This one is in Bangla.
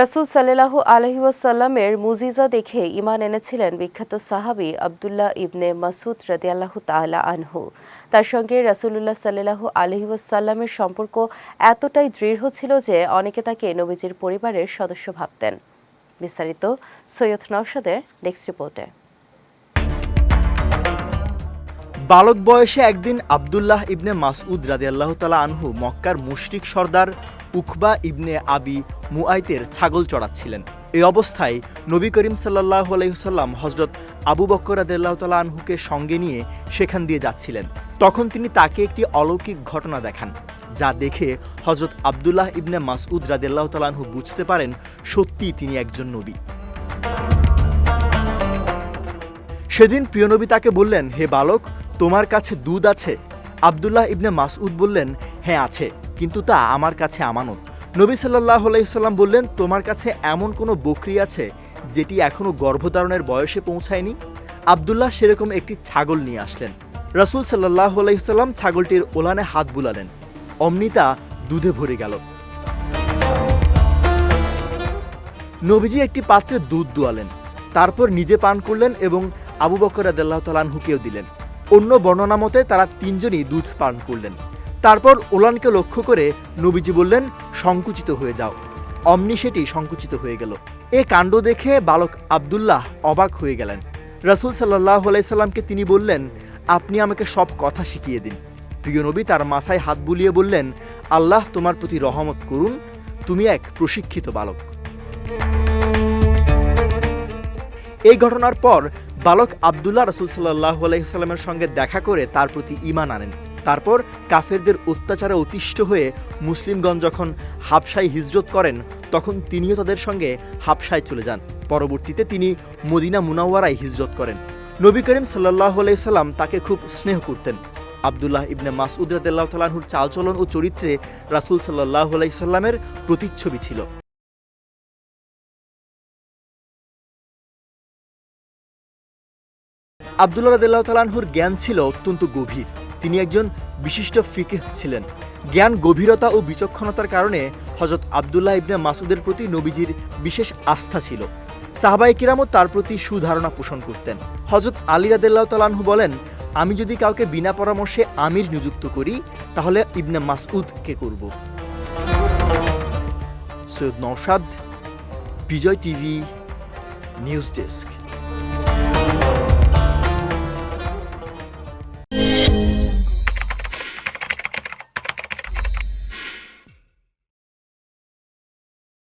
রাসূল সাল্লাল্লাহু আলহি ওয়াসাল্লামের মুজিজা দেখে ইমান এনেছিলেন বিখ্যাত সাহাবী আবদুল্লাহ ইবনে মাসুদ রাদিয়াল্লাহু তাআলা আনহু। তার সঙ্গে রাসূলুল্লাহ সাল্লাল্লাহু আলহি ওয়াসাল্লামের সম্পর্ক এতটাই দৃঢ় ছিল যে অনেকে তাকে নবীজির পরিবারের সদস্য ভাবতেন। বিস্তারিত সৈয়দ নওশাদের নেক্সট রিপোর্টে বালক বয়সে একদিন আবদুল্লাহ ইবনে মাসউদ রাদিয়াল্লাহ তালা আনহু মক্কার মুশরিক সর্দার উখবা ইবনে আবি মুআইতের ছাগল চড়াচ্ছিলেন। এই অবস্থায় নবী করিম সাল্লাহ আলাইসাল্লাম হজরত আবু বক্কর রাদিয়াল্লাহ তালা আনহুকে সঙ্গে নিয়ে সেখান দিয়ে যাচ্ছিলেন। তখন তিনি তাকে একটি অলৌকিক ঘটনা দেখান, যা দেখে হজরত আবদুল্লাহ ইবনে মাসউদ রাদিয়াল্লাহ তালা আনহু বুঝতে পারেন সত্যিই তিনি একজন নবী। সেদিন প্রিয়নবী তাকে বললেন, হে বালক, তোমার কাছে দুধ আছে? আবদুল্লাহ ইবনে মাসউদ বললেন হ্যাঁ আছে, কিন্তু তা আমার কাছে আমানত। নবী সাল্লাহ আলাইসাল্লাম বললেন, তোমার কাছে এমন কোনো বকরি আছে যেটি এখনও গর্ভধারণের বয়সে পৌঁছায়নি? আবদুল্লাহ সেরকম একটি ছাগল নিয়ে আসলেন। রাসূল সাল্লাহ আলাইসাল্লাম ছাগলটির ওলানে হাত বুলালেন। অমনি তা দুধে ভরে গেল। নবীজি একটি পাত্রে দুধ দোয়ালেন, তারপর নিজে পান করলেন এবং আবু বকর আদাল্লাহ তালানহুকেও দিলেন। অন্য বর্ণনা মতে তারা তিনজনই দুধ পান করলেন। তারপর ওলানকে লক্ষ্য করে নবীজি বললেন, সংকুচিত হয়ে যাও। অমনি সেটি সংকুচিত হয়ে গেল। এ কাণ্ড দেখে বালক আবদুল্লাহ অবাক হয়ে গেলেন। রাসূল সাল্লাহ আলাইসাল্লামকে তিনি বললেন, আপনি আমাকে সব কথা শিখিয়ে দিন। প্রিয় নবী তার মাথায় হাত বুলিয়ে বললেন, আল্লাহ তোমার প্রতি রহমত করুন, তুমি এক প্রশিক্ষিত বালক। এই ঘটনার পর বালক আবদুল্লাহ রসুল সাল্লাহ আলাইসাল্লামের সঙ্গে দেখা করে তার প্রতি ইমান আনেন। তারপর কাফেরদের অত্যাচারে অতিষ্ঠ হয়ে মুসলিমগণ যখন হাবসায় হিজরত করেন, তখন তিনিও তাদের সঙ্গে হাবসায় চলে যান। পরবর্তীতে তিনি মদিনা মুনাওয়ারায় হিজরত করেন। নবী করিম সাল্লাহ আলাইসাল্লাম তাকে খুব স্নেহ করতেন। আবদুল্লাহ ইবনে মাসউদ রাদিয়াল্লাহু তাআলার চালচলন ও চরিত্রে রাসূল সাল্লাহ আলাইসাল্লামের প্রতিচ্ছবি ছিল। আবদুল্লাহ রাদিয়াল্লাহু তাআলাহুর জ্ঞান ছিল অত্যন্ত গভীর। তিনি একজন বিশিষ্ট ফিকে ছিলেন। জ্ঞান, গভীরতা ও বিচক্ষণতার কারণে হজরত আবদুল্লাহ ইবনে মাসুদের প্রতি নবীজির বিশেষ আস্থা ছিল। সাহাবাই কিরামও তার প্রতি সুধারণা পোষণ করতেন। হজরত আলী রাদিল্লাহ তালাহু বলেন, আমি যদি কাউকে বিনা পরামর্শে আমির নিযুক্ত করি, তাহলে ইবনে মাসউদকে করব। Syed Naushad, Bijoy TV, news desk.